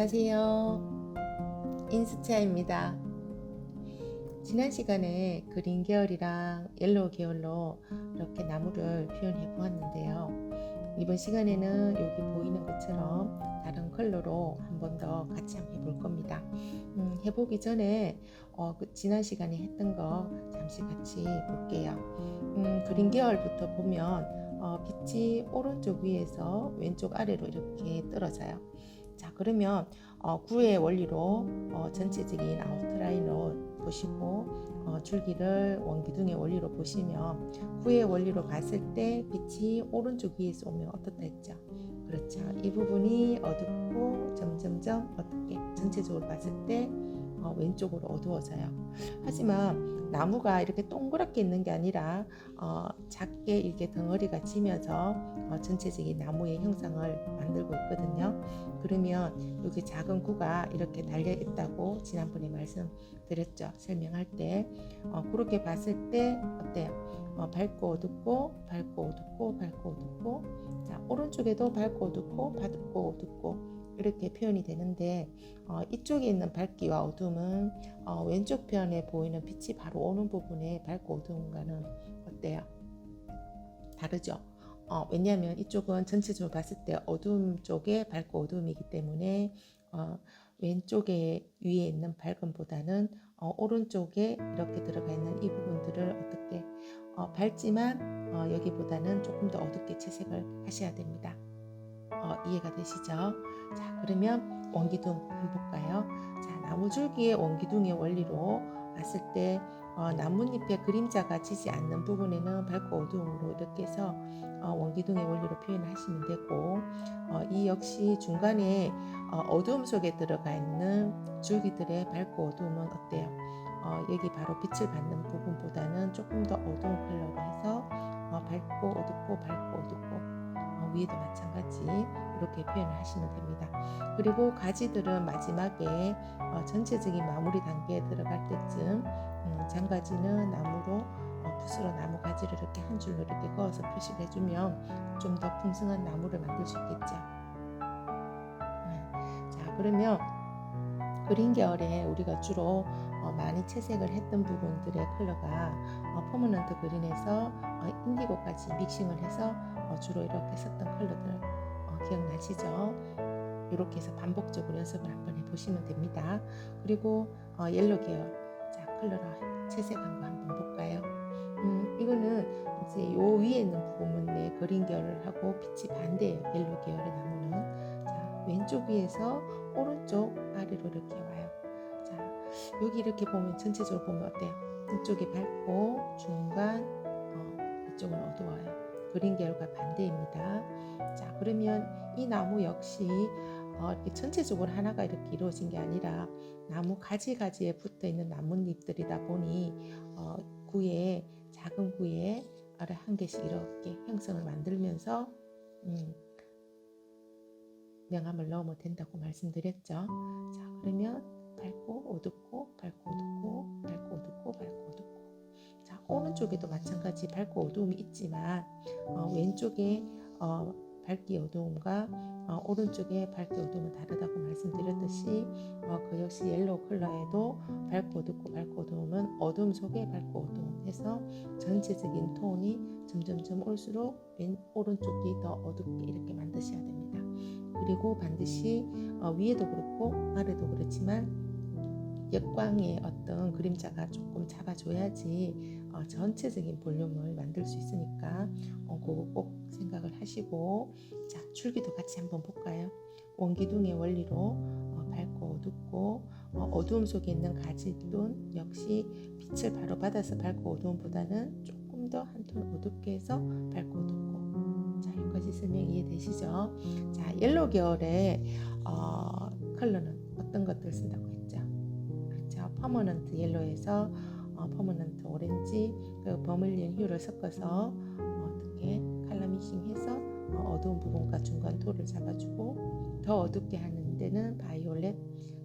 안녕하세요. 인스차입니다. 지난 시간에 그린 계열이랑 옐로우 계열로 이렇게 나무를 표현해 보았는데요. 이번 시간에는 여기 보이는 것처럼 다른 컬러로 한 번 더 같이 한번 해볼 겁니다. 음, 해보기 전에 어, 그 지난 시간에 했던 거 잠시 같이 볼게요. 음, 그린 계열부터 보면 어, 빛이 오른쪽 위에서 왼쪽 아래로 이렇게 떨어져요. 자 그러면 어, 구의 원리로 어, 전체적인 아웃라인을 보시고 어, 줄기를 원기둥의 원리로 보시면 구의 원리로 봤을 때 빛이 오른쪽 위에서 오면 어떻다 했죠? 그렇죠. 이 부분이 어둡고 점점점 어떻게 전체적으로 봤을 때 어, 왼쪽으로 어두워져요. 하지만 나무가 이렇게 동그랗게 있는 게 아니라 어, 작게 이렇게 덩어리가 지면서 어, 전체적인 나무의 형상을 만들고 있거든요. 그러면 여기 작은 구가 이렇게 달려 있다고 지난번에 말씀드렸죠. 설명할 때 어, 그렇게 봤을 때 어때요? 어, 밝고 어둡고 밝고 어둡고 밝고 어둡고 자 오른쪽에도 밝고 어둡고 밝고 어둡고 이렇게 표현이 되는데 어, 이쪽에 있는 밝기와 어둠은 어, 왼쪽 편에 보이는 빛이 바로 오는 부분에 밝고 어두움과는 어때요? 다르죠. 어, 왜냐하면 이쪽은 전체적으로 봤을 때 어두움 쪽에 밝고 어두움이기 때문에 어, 왼쪽에 위에 있는 밝음보다는 어, 오른쪽에 이렇게 들어가 있는 이 부분들을 어떻게 어, 밝지만 어, 여기보다는 조금 더 어둡게 채색을 하셔야 됩니다. 어, 이해가 되시죠? 자 그러면 원기둥 한번 볼까요? 자 나무줄기의 원기둥의 원리로 봤을 때 어, 나뭇잎에 그림자가 지지 않는 부분에는 밝고 어두움으로 이렇게 해서 어, 원기둥의 원리로 표현하시면 되고 어, 이 역시 중간에 어, 두움 속에 들어가 있는 줄기들의 밝고 어두움은 어때요? 어, 여기 바로 빛을 받는 부분보다는 조금 더 어두운 컬러로 해서 어, 밝고 어둡고 밝고 어둡고 어, 위에도 마찬가지 이렇게 표현을 하시면 됩니다. 그리고 가지들은 마지막에 어, 전체적인 마무리 단계에 들어갈 때쯤 음, 장가지는 나무로 어, 붓으로 나무 가지를 이렇게 한 줄로 이렇게 그어서 표시를 해주면 좀 더 풍성한 나무를 만들 수 있겠죠. 음, 자 그러면 그린 계열에 우리가 주로 어, 많이 채색을 했던 부분들의 컬러가 어, 퍼머넌트 그린에서 어, 인디고까지 믹싱을 해서 어, 주로 이렇게 썼던 컬러들 어, 기억나시죠? 이렇게 해서 반복적으로 연습을 한번 해보시면 됩니다. 그리고 어, 옐로 계열 자 컬러로 채색한 거 한번 볼까요? 음, 이거는 이제 요 위에 있는 부분에 그린 계열을 하고 빛이 반대예요. 옐로 계열의 나무는 자 왼쪽 위에서 오른쪽 아래로 이렇게 와요. 자 여기 이렇게 보면 전체적으로 보면 어때요? 이쪽이 밝고 중간 어, 이쪽은 어두워요. 그린 계열과 반대입니다. 자 그러면 이 나무 역시 어, 이렇게 전체적으로 하나가 이렇게 이루어진 게 아니라 나무 가지 가지에 붙어 있는 나뭇잎들이다 보니 어, 구에 작은 구에 한 개씩 이렇게 형성을 만들면서 음, 명암을 넣으면 된다고 말씀드렸죠. 자 그러면 밝고 어둡고 밝고 어둡고 밝고 어둡고 밝고 어둡고 자 오른쪽에도 마찬가지 밝고 어두움이 있지만 어, 왼쪽에 어, 밝기 어두움과 어, 오른쪽에 밝기 어두움은 다르다고 말씀드렸듯이 어, 그 역시 옐로우 컬러에도 밝고 어둡고 밝고 어두움은 어둠 속에 밝고 어두움 해서 전체적인 톤이 점점점 올수록 왼 오른쪽이 더 어둡게 이렇게 만드셔야 됩니다. 그리고 반드시 어, 위에도 그렇고 아래도 그렇지만 역광의 어떤 그림자가 조금 잡아줘야지 어, 전체적인 볼륨을 만들 수 있으니까 어, 그거 꼭 생각을 하시고 자 줄기도 같이 한번 볼까요? 원기둥의 원리로 어, 밝고 어둡고 어, 어두움 속에 있는 가지돈 역시 빛을 바로 받아서 밝고 어두움보다는 조금 더 한 톤 어둡게 해서 밝고 어둡고 자 여기까지 설명 이해되시죠? 자 옐로 계열의 어, 컬러는 어떤 것들 쓴다고 했죠? 그렇죠? 퍼머넌트 옐로에서 어, 퍼머넌트 오렌지 그 버물린 휴를 섞어서 어, 어떻게 칼라 믹싱해서 어, 어두운 부분과 중간 톤을 잡아주고 더 어둡게 하는 데는 바이올렛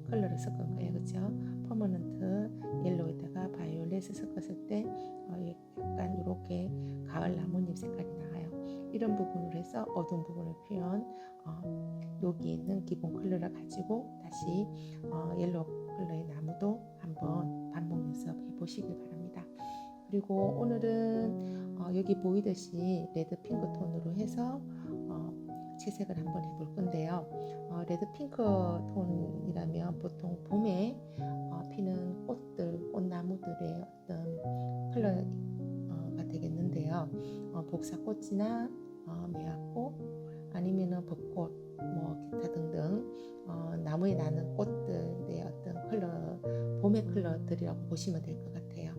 컬러를 섞은 거예요. 그렇죠? 퍼머넌트 옐로우에다가 바이올렛을 섞었을 때 어, 약간 이렇게 가을 나뭇잎 색깔이 나와요. 이런 부분으로 해서 어두운 부분을 표현 어, 여기 있는 기본 컬러를 가지고 다시 어, 옐로우 컬러의 나무도 한번 반복 연습해 보시길 바랍니다. 그리고 오늘은 어, 여기 보이듯이 레드 핑크 톤으로 해서 어, 채색을 한번 해볼 건데요. 어, 레드 핑크 톤이라면 보통 봄에 어, 피는 꽃들, 꽃나무들의 어떤 컬러가 되겠는데요. 어, 복사꽃이나 어, 매화꽃 아니면은 벚꽃, 뭐 기타 등등 어, 나무에 나는 꽃들의 어떤 컬러, 봄의 컬러들이라고 보시면 될 것 같아요.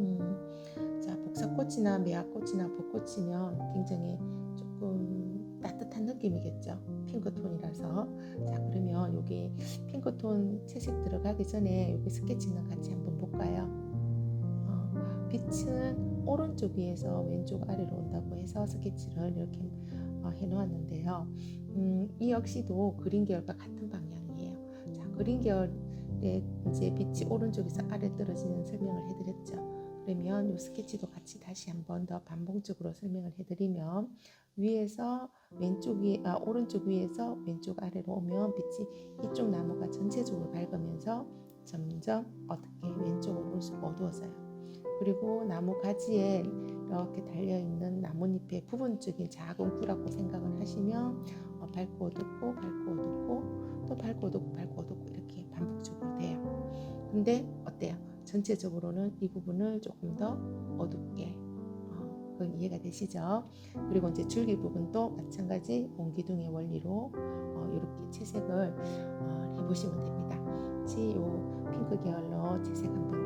음, 자 복사꽃이나 매화꽃이나 벚꽃이면 굉장히 조금 따뜻한 느낌이겠죠. 핑크톤이라서 자 그러면 여기 핑크톤 채색 들어가기 전에 여기 스케치는 같이 한번 볼까요? 어, 빛은 오른쪽 위에서 왼쪽 아래로 온다고 해서 스케치를 이렇게 어, 해놓았는데요. 음, 이 역시도 그린 계열과 같은 방향이에요. 자 그린 계열의 이제 빛이 오른쪽에서 아래 떨어지는 설명을 해드렸죠. 그러면 이 스케치도 같이 다시 한번 더 반복적으로 설명을 해드리면 위에서 왼쪽 위에 아, 오른쪽 위에서 왼쪽 아래로 오면 빛이 이쪽 나무가 전체적으로 밝으면서 점점 어떻게 왼쪽으로 어두워져요. 그리고 나무 가지에 이렇게 달려 있는 나뭇잎의 부분적인 작은 구라고 생각을 하시면 어, 밝고 어둡고 밝고 어둡고 또 밝고 어둡고 밝고 어둡고 이렇게 반복적으로 돼요. 근데 어때요? 전체적으로는 이 부분을 조금 더 어둡게 어, 그건 이해가 되시죠? 그리고 이제 줄기 부분도 마찬가지 옹기둥의 원리로 어, 이렇게 채색을 어, 해보시면 됩니다. 요 핑크 계열로 채색 한번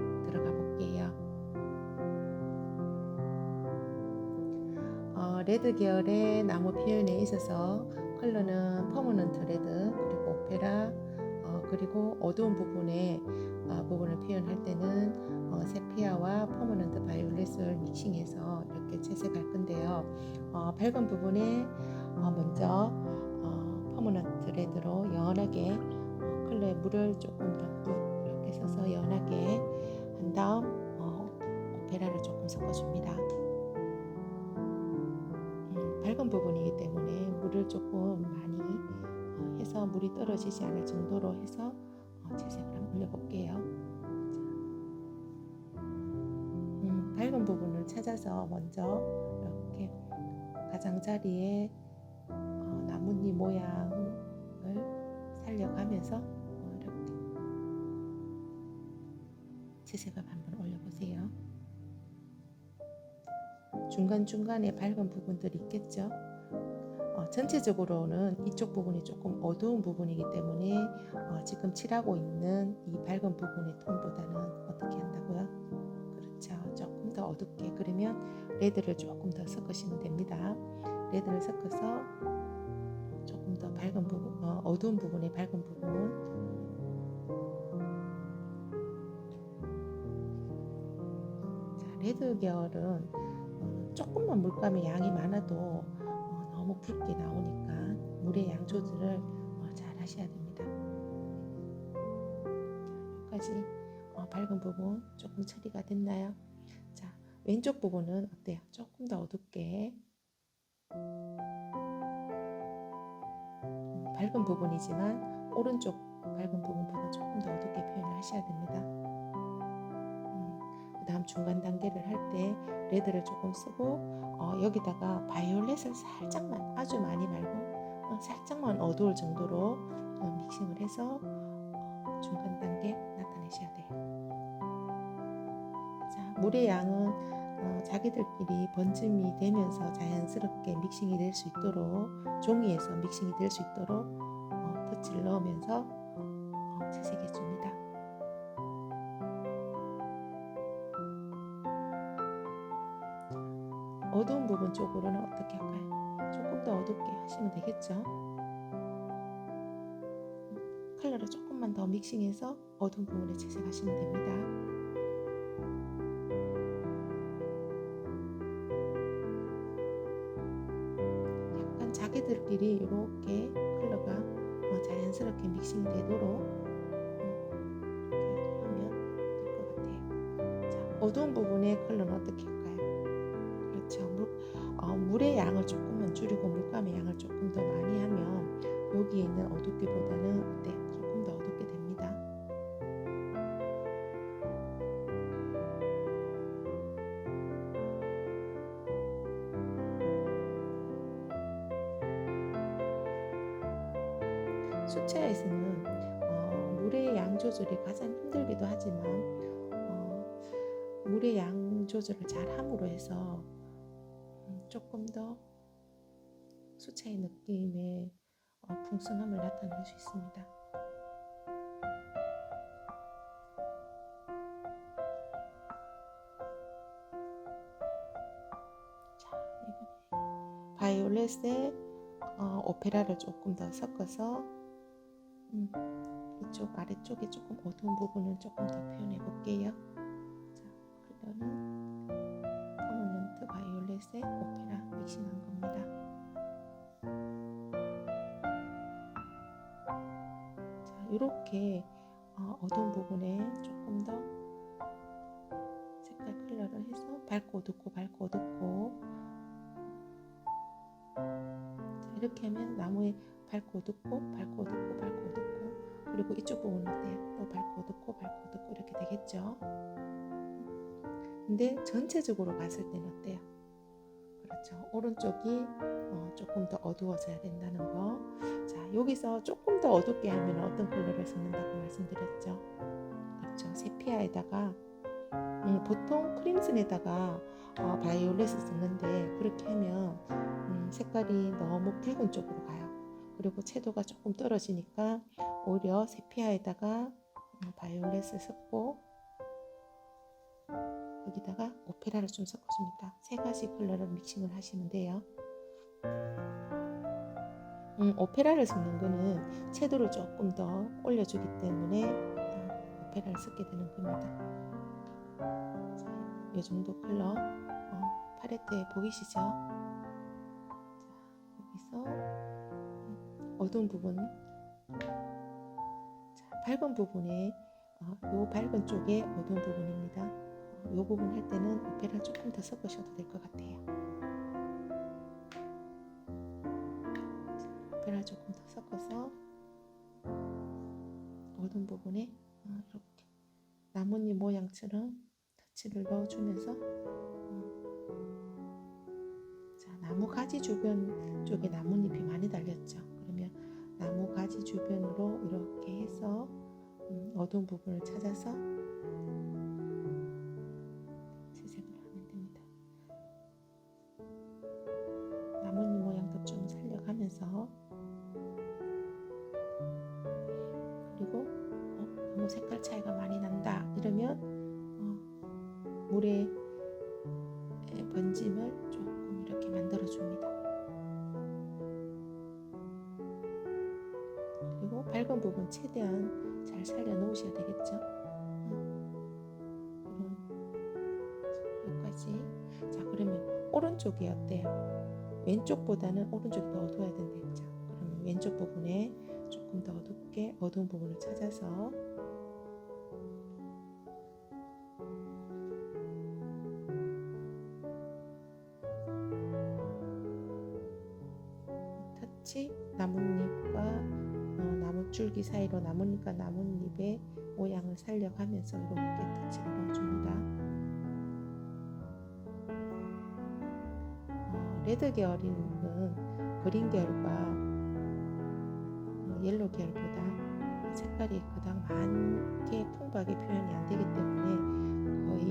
레드 계열의 나무 표현에 있어서 컬러는 퍼머넌트 레드 그리고 오페라 어, 그리고 어두운 부분에 어, 부분을 표현할 때는 어, 세피아와 퍼머넌트 바이올렛을 믹싱해서 이렇게 채색할 건데요. 어, 밝은 부분에 어, 먼저 어, 퍼머넌트 레드로 연하게 어, 컬러에 물을 조금 더 이렇게 써서 연하게 한 다음 어, 오페라를 조금 섞어줍니다. 음, 밝은 부분이기 때문에 물을 조금 많이 어, 해서 물이 떨어지지 않을 정도로 해서 어, 채색을 한번 올려볼게요. 음, 밝은 부분을 찾아서 먼저 이렇게 가장자리에 어, 나뭇잎 모양을 살려가면서 어, 이렇게 채색을 한번 올려보세요. 중간중간에 밝은 부분들이 있겠죠. 어, 전체적으로는 이쪽 부분이 조금 어두운 부분이기 때문에 어, 지금 칠하고 있는 이 밝은 부분의 톤보다는 어떻게 한다고요? 그렇죠. 조금 더 어둡게 그러면 레드를 조금 더 섞으시면 됩니다. 레드를 섞어서 조금 더 밝은 부분, 어, 어두운 부분의 밝은 부분 자, 레드 계열은 어, 조금만 물감의 양이 많아도 어, 너무 붉게 나오니까 물의 양 조절을 어, 잘 하셔야 됩니다. 여기까지 어, 밝은 부분 조금 처리가 됐나요? 자, 왼쪽 부분은 어때요? 조금 더 어둡게 음, 밝은 부분이지만 오른쪽 밝은 부분보다 조금 더 어둡게 표현을 하셔야 됩니다. 다음 중간 단계를 할 때 레드를 조금 쓰고 어, 여기다가 바이올렛을 살짝만 아주 많이 말고 어, 살짝만 어두울 정도로 어, 믹싱을 해서 어, 중간 단계 나타내셔야 돼요. 자, 물의 양은 어, 자기들끼리 번짐이 되면서 자연스럽게 믹싱이 될 수 있도록 종이에서 믹싱이 될 수 있도록 어, 터치를 넣으면서 어, 채색해 줍니다. 어두운 부분 쪽으로는 어떻게 할까요? 조금 더 어둡게 하시면 되겠죠? 컬러를 조금만 더 믹싱해서 어두운 부분에 채색하시면 됩니다. 약간 자기들끼리 이렇게 컬러가 어, 자연스럽게 믹싱이 되도록 음, 어두운 부분의 컬러는 어떻게 물의 양을 조금만 줄이고 물감의 양을 조금 더 많이 하면 여기에 있는 어둡기보다는 어때요? 조금 더 어둡게 됩니다. 수채화에서는 어, 물의 양 조절이 가장 힘들기도 하지만 어, 물의 양 조절을 잘 함으로 해서 음, 조금 더 수채의 느낌의 어, 풍성함을 나타낼 수 있습니다. 자, 이번에 바이올렛에 어, 오페라를 조금 더 섞어서 음, 이쪽 아래쪽에 조금 어두운 부분을 조금 더 표현해 볼게요. 오페라 믹싱한 겁니다. 자, 이렇게 어, 어두운 부분에 조금 더 색깔 컬러를 해서 밝고 어둡고 밝고 어둡고 자, 이렇게 하면 나무에 밝고 어둡고 밝고 어둡고 밝고 어둡고 그리고 이쪽 부분은 어때요? 또 밝고 어둡고 밝고 어둡고 이렇게 되겠죠. 근데 전체적으로 봤을 때는 어때요? 그렇죠. 오른쪽이 어, 조금 더 어두워져야 된다는 거. 자, 여기서 조금 더 어둡게 하면 어떤 컬러를 쓰는다고 말씀드렸죠. 그렇죠. 세피아에다가 음, 보통 크림슨에다가 어, 바이올렛을 쓰는데 그렇게 하면 음, 색깔이 너무 붉은 쪽으로 가요. 그리고 채도가 조금 떨어지니까 오히려 세피아에다가 음, 바이올렛을 섞고 여기다가 오페라를 좀 섞어줍니다. 세 가지 컬러를 믹싱을 하시면 돼요. 음, 오페라를 섞는 거는 채도를 조금 더 올려주기 때문에 어, 오페라를 섞게 되는 겁니다. 자, 이 정도 컬러 어, 팔레트에 보이시죠? 자, 여기서 음, 어두운 부분 자, 밝은 부분에 어, 요 밝은 쪽에 어두운 부분입니다. 어, 요 부분 할 때는 오페라 조금 더 섞으셔도 될 것 같아요. 자, 오페라 조금 더 섞어서 어두운 부분에 어, 이렇게 나뭇잎 모양처럼 터치를 넣어주면서 음, 자 나무 가지 주변 쪽에 나뭇잎이 많이 달렸죠. 그러면 나무 가지 주변으로 이렇게 해서 음, 어두운 부분을 찾아서 번짐을 조금 이렇게 만들어 줍니다. 그리고 밝은 부분 최대한 잘 살려 놓으셔야 되겠죠. 음, 여기까지. 자 그러면 오른쪽이 어때요? 왼쪽보다는 오른쪽이 더 어두워야 된다 했죠. 그러면 왼쪽 부분에 조금 더 어둡게 어두운 부분을 찾아서 줄기 사이로 나뭇잎과 나뭇잎의 모양을 살려가면서 이렇게 터치를 넣어줍니다. 어, 레드 계열은 그린 계열과 어, 옐로 계열보다 색깔이 그닥 많게 풍부하게 표현이 안 되기 때문에 거의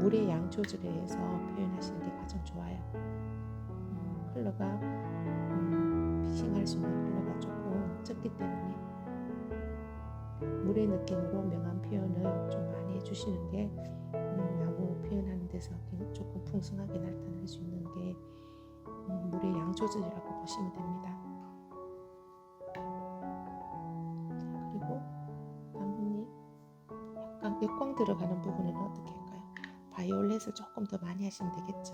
물의 양 조절에 의해서 표현하시는 게 가장 좋아요. 음, 컬러가 음, 픽싱할 수 있는 컬러가 조금 적기 때문에 물의 느낌으로 명암 표현을 좀 많이 해주시는 게 음, 나무 표현하는 데서 조금 풍성하게 나타낼 수 있는 게 음, 물의 양 조절이라고 보시면 됩니다. 자, 그리고 나뭇잎 약간 역광 들어가는 부분에는 어떻게 할까요? 바이올렛을 조금 더 많이 하시면 되겠죠.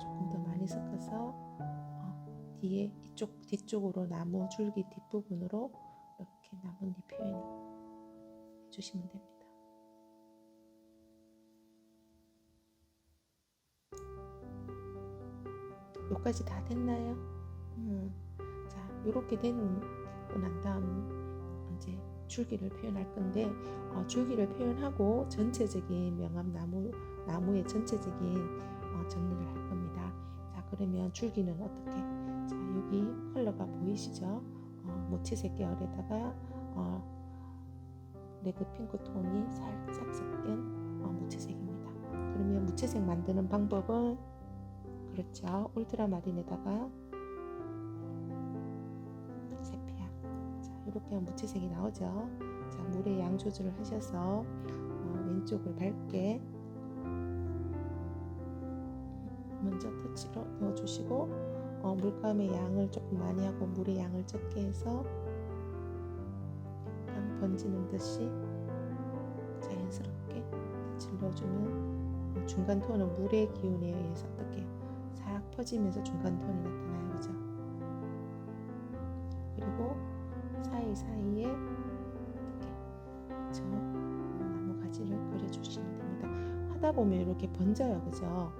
조금 더 많이 섞어서 어, 뒤에 이쪽 뒤쪽으로 나무 줄기 뒷부분으로 나뭇잎 표현을 해주시면 됩니다. 여기까지 다 됐나요? 음, 자, 이렇게 되고 난 다음 이제 줄기를 표현할 건데 어, 줄기를 표현하고 전체적인 명암 나무 나무의 전체적인 어, 정리를 할 겁니다. 자, 그러면 줄기는 어떻게? 자, 여기 컬러가 보이시죠? 어, 모치색 계열에다가 어, 레드 핑크 톤이 살짝 섞인 어, 무채색입니다. 그러면 무채색 만드는 방법은 그렇죠. 울트라 마린에다가 세피아. 자, 이렇게 무채색이 나오죠. 자, 물의 양 조절을 하셔서 어, 왼쪽을 밝게 먼저 터치로 넣어주시고 어, 물감의 양을 조금 많이 하고 물의 양을 적게 해서 약간 번지는 듯이 자연스럽게 어, 중간 톤은 물의 기운에 의해서 어떻게 싹 퍼지면서 중간 톤이 나타나요. 그죠? 그리고 사이 사이에 이렇게 저 나무 가지를 그려주시면 됩니다. 하다 보면 이렇게 번져요. 그죠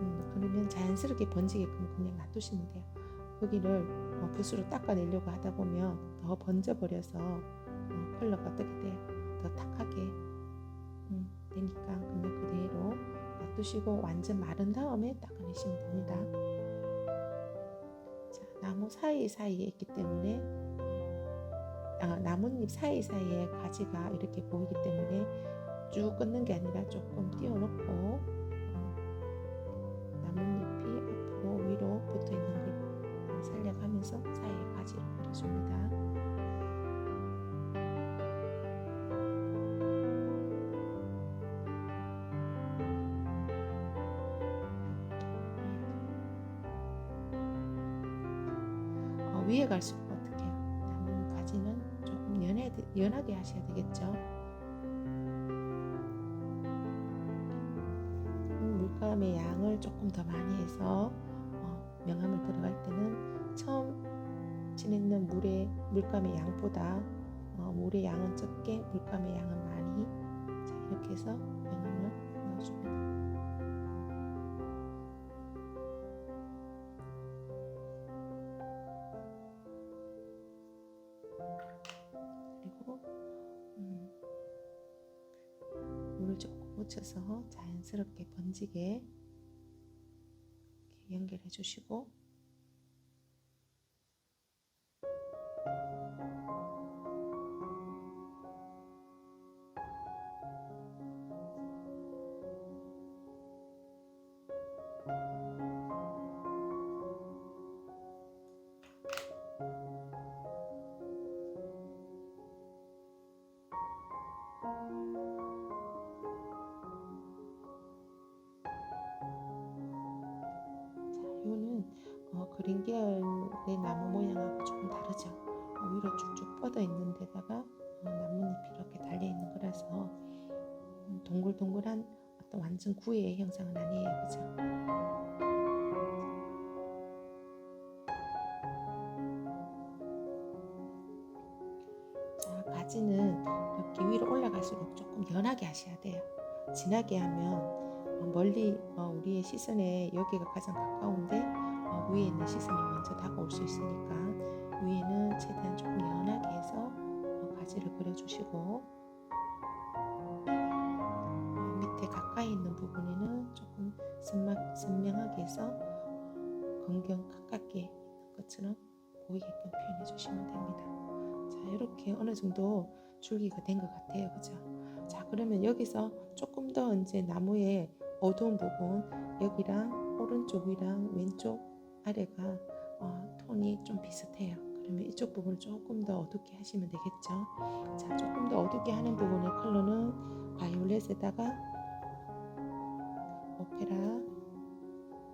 음, 그러면 자연스럽게 번지게끔 그냥 놔두시면 돼요 여기를 어, 붓으로 닦아내려고 하다 보면 더 번져버려서 어, 컬러가 어떻게 돼요 더 탁하게 음, 되니까 그냥 그대로 놔두시고 완전 마른 다음에 닦아내시면 됩니다. 자, 나무 사이사이에 있기 때문에 아, 나뭇잎 사이사이에 가지가 이렇게 보이기 때문에 쭉 끊는 게 아니라 조금 띄워놓고 위에 갈수록 어떻게 해요? 나무 가지는 조금 연해, 연하게 하셔야 되겠죠. 음, 물감의 양을 조금 더 많이 해서 어, 명암을 들어갈 때는 처음 지냈는 물의 물감의 양보다 어, 물의 양은 적게 물감의 양은 많이 자, 이렇게 해서 이렇게 연결해 주시고 완전 구의 형상은 아니에요, 그죠? 자, 가지는 이렇게 위로 올라갈수록 조금 연하게 하셔야 돼요. 진하게 하면 어, 멀리 어, 우리의 시선에 여기가 가장 가까운데 어, 위에 있는 시선이 먼저 다가올 수 있으니까 위에는 최대한 조금 연하게 해서 어, 가지를 그려주시고 가까이 있는 부분에는 조금 선명, 선명하게 해서 건경 가깝게 있는 것처럼 보이게끔 표현해 주시면 됩니다. 자 이렇게 어느 정도 줄기가 된 것 같아요, 그죠? 자 그러면 여기서 조금 더 이제 나무의 어두운 부분 여기랑 오른쪽이랑 왼쪽 아래가 어, 톤이 좀 비슷해요. 그러면 이쪽 부분을 조금 더 어둡게 하시면 되겠죠. 자 조금 더 어둡게 하는 부분의 컬러는 바이올렛에다가 오페라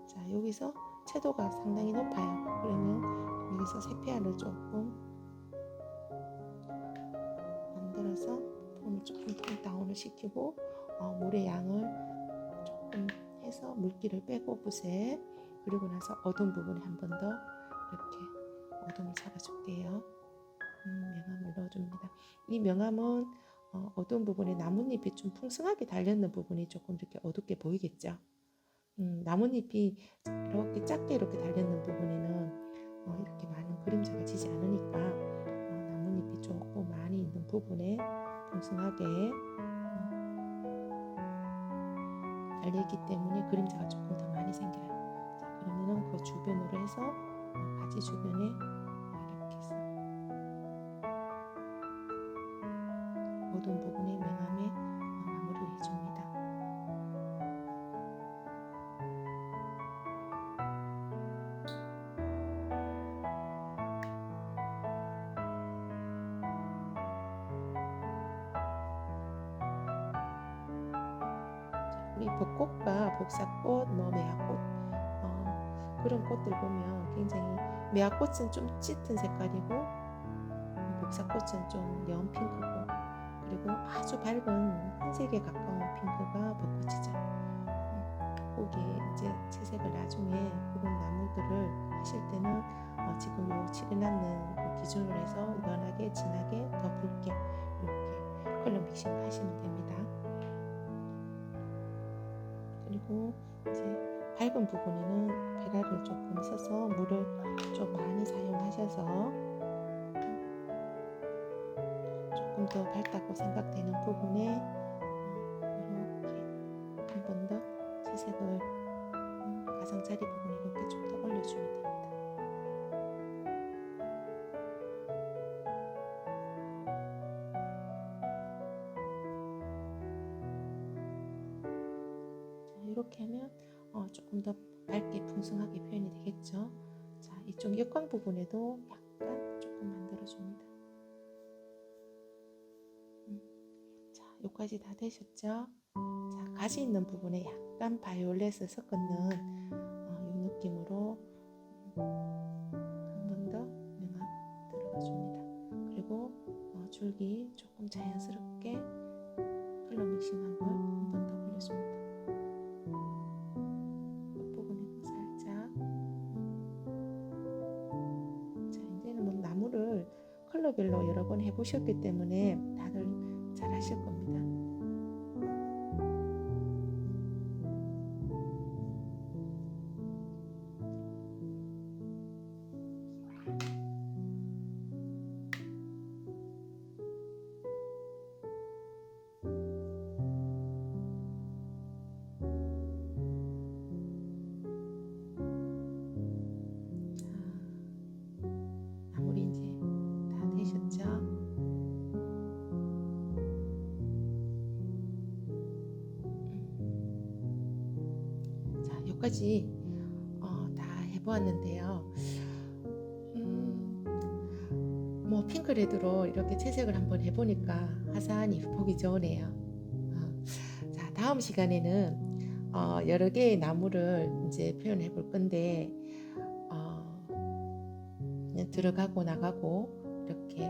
자 여기서 채도가 상당히 높아요. 그러면 여기서 세피아를 조금 만들어서 톤을 조금 톤 다운을 시키고 어, 물의 양을 조금 해서 물기를 빼고 붓에 그리고 나서 어두운 부분에 한 번 더 이렇게 어둠을 잡아줄게요. 음, 명암을 넣어줍니다. 이 명암은 어, 어두운 부분에 나뭇잎이 좀 풍성하게 달렸는 부분이 조금 이렇게 어둡게 보이겠죠. 음, 나뭇잎이 이렇게 작게 이렇게 달렸는 부분에는 어, 이렇게 많은 그림자가 지지 않으니까 어, 나뭇잎이 조금 많이 있는 부분에 풍성하게 음, 달려있기 때문에 그림자가 조금 더 많이 생겨요. 자, 그러면은 그 주변으로 해서 어, 가지 주변에 모든 부분에 어, 마무리를 해줍니다. 자, 우리 벚꽃과 복사꽃, 뭐 매화꽃 어, 그런 꽃들 보면 굉장히 매화꽃은 좀 짙은 색깔이고 어, 복사꽃은 좀 연한 핑크고 그리고 아주 밝은 흰색에 가까운 핑크가 벚꽃이죠. 음, 거기에 이제 채색을 나중에 그런 나무들을 하실 때는 어, 지금 요 칠해놨는 그 기준으로 해서 연하게 진하게 더 붉게 이렇게 컬러 믹싱 하시면 됩니다. 그리고 이제 밝은 부분에는 베라를 조금 써서 물을 좀 많이 사용하셔서 조금 더 밝다고 생각되는 부분에 어, 이렇게 한 번 더 채색을 음, 가장자리 부분에 이렇게 좀 더 올려주면 됩니다. 자, 이렇게 하면 어, 조금 더 밝게 풍성하게 표현이 되겠죠. 자, 이쪽 역광 부분에도 약간 조금 만들어줍니다. 자, 여기까지 다 되셨죠? 자, 가지 있는 부분에 약간 바이올렛을 섞는 어, 이 느낌으로 한 번더 명암 들어가 줍니다. 그리고 어, 줄기 조금 자연스럽게 컬러 믹싱한 걸 한 번 더 올려줍니다. 끝부분에도 살짝 자 이제는 뭐 나무를 컬러별로 여러 번 해보셨기 때문에 잘 하실 겁니다. 여기까지 어, 다 해보았는데요. 음, 뭐 핑크레드로 이렇게 채색을 한번 해보니까 화사하니 보기 좋으네요. 어, 자, 다음 시간에는 어, 여러 개의 나무를 이제 표현해 볼 건데 어, 들어가고 나가고 이렇게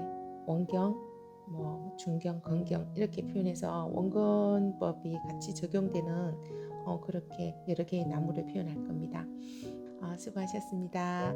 원경, 뭐 중경, 건경 이렇게 표현해서 원근법이 같이 적용되는 어, 그렇게 여러 개의 나무를 표현할 겁니다. 어, 수고하셨습니다.